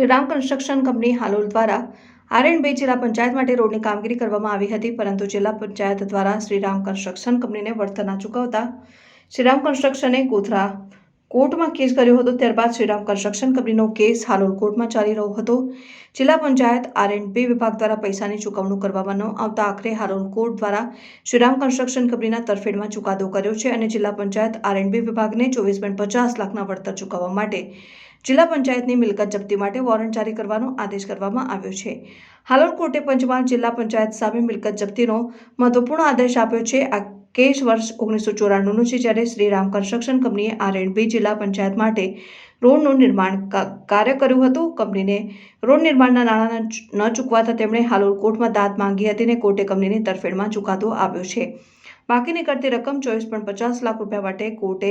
Shriram construction company Halol દ્વારા R and બે જિલ્લા પંચાયત માટે રોડની કામગીરી કરવામાં આવી હતી, પરંતુ જિલ્લા પંચાયત દ્વારા શ્રીરામ કન્સ્ટ્રક્શન કંપનીને વળતર ના ચૂકવતા શ્રીરામ કન્સ્ટ્રક્શને ગોધરા કોર્ટમાં કેસ કર્યો હતો. ત્યારબાદ શ્રીરામ કન્સ્ટ્રક્શન કંપનીનો કેસ હાલોલ કોર્ટમાં ચાલી રહ્યો હતો. જિલ્લા પંચાયત આર એન્ડ બી વિભાગ દ્વારા પૈસાની ચૂકવણું કરવામાં ન આવતા આખરે હાલોલ કોર્ટ દ્વારા શ્રીરામ કન્સ્ટ્રક્શન કંપનીના તરફેણમાં ચુકાદો કર્યો છે અને જિલ્લા પંચાયત આર એન્ડ બી વિભાગને ચોવીસ પોઈન્ટ પચાસ લાખના વળતર ચૂકવવા માટે જિલ્લા પંચાયતની મિલકત જપ્તી માટે વોરંટ જારી કરવાનો આદેશ કરવામાં આવ્યો છે. હાલોલ કોર્ટે પંચમહાલ જિલ્લા પંચાયત સામે મિલકત જપ્તીનો મહત્વપૂર્ણ આદેશ આપ્યો છે. આ કેસ વર્ષ ઓગણીસો ચોરાણુંનું છે જ્યારે શ્રીરામ કન્સ્ટ્રક્શન કંપનીએ આર એન્ડ બી જિલ્લા પંચાયત માટે રોડનું નિર્માણ કાર્ય કર્યું હતું. કંપનીને રોડ નિર્માણના નાણાં ન ચૂકવાતા તેમણે હાલોલ કોર્ટમાં દાદ માંગી હતી અને કોર્ટે કંપનીની તરફેણમાં ચુકાદો આપ્યો છે. બાકી નીકળતી રકમ ચોવીસ પોઈન્ટ પચાસ લાખ રૂપિયા માટે કોર્ટે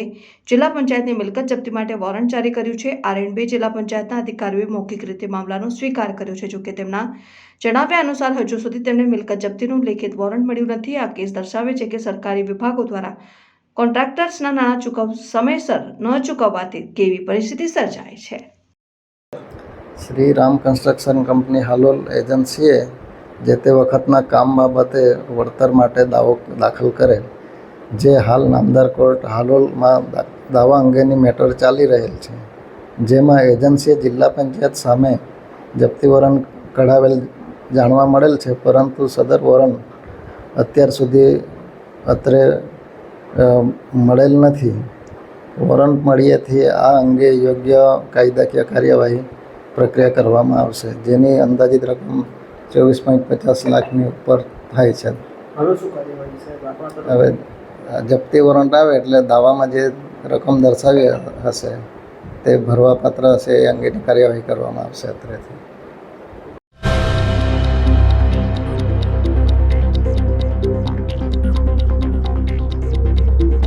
જિલ્લા પંચાયતની મિલકત જપ્તી માટે વોરંટ જારી કર્યું છે. આર એન્ડ બે જિલ્લા પંચાયતના અધિકારીઓએ મૌખિક રીતે મામલાનો સ્વીકાર કર્યો છે. જોકે તેમના જણાવ્યા અનુસાર હજુ સુધી તેમને મિલકત જપ્તીનું લેખિત વોરંટ મળ્યું નથી. આ કેસ દર્શાવે છે કે સરકારી વિભાગો દ્વારા કોન્ટ્રાક્ટર્સના નાણાં ચૂકવ, સમયસર ન ચૂકવવાથી કેવી પરિસ્થિતિ સર્જાય છે. શ્રી રામ કન્સ્ટ્રક્શન કંપની હાલોલ એજન્સીએ જે તે વખતના કામ બાબતે વળતર માટે દાવો દાખલ કરેલ, જે હાલ નામદાર કોર્ટ હાલોલમાં દાવા અંગેની મેટર ચાલી રહેલ છે, જેમાં એજન્સીએ જિલ્લા પંચાયત સામે જપ્તી વોરંટ કઢાવેલ જાણવા મળેલ છે, પરંતુ સદર વોરંટ અત્યાર સુધી અત્રે મળેલ નથી. વોરંટ મળ્યાથી આ અંગે યોગ્ય કાયદાકીય કાર્યવાહી પ્રક્રિયા કરવામાં આવશે, જેની અંદાજિત રકમ ચોવીસ પોઈન્ટ પચાસ લાખની ઉપર થાય છે. હવે જપ્તી વોરંટ આવે એટલે દાવામાં જે રકમ દર્શાવી હશે તે ભરવાપાત્ર હશે એ અંગેની કાર્યવાહી કરવામાં આવશે અત્રેથી.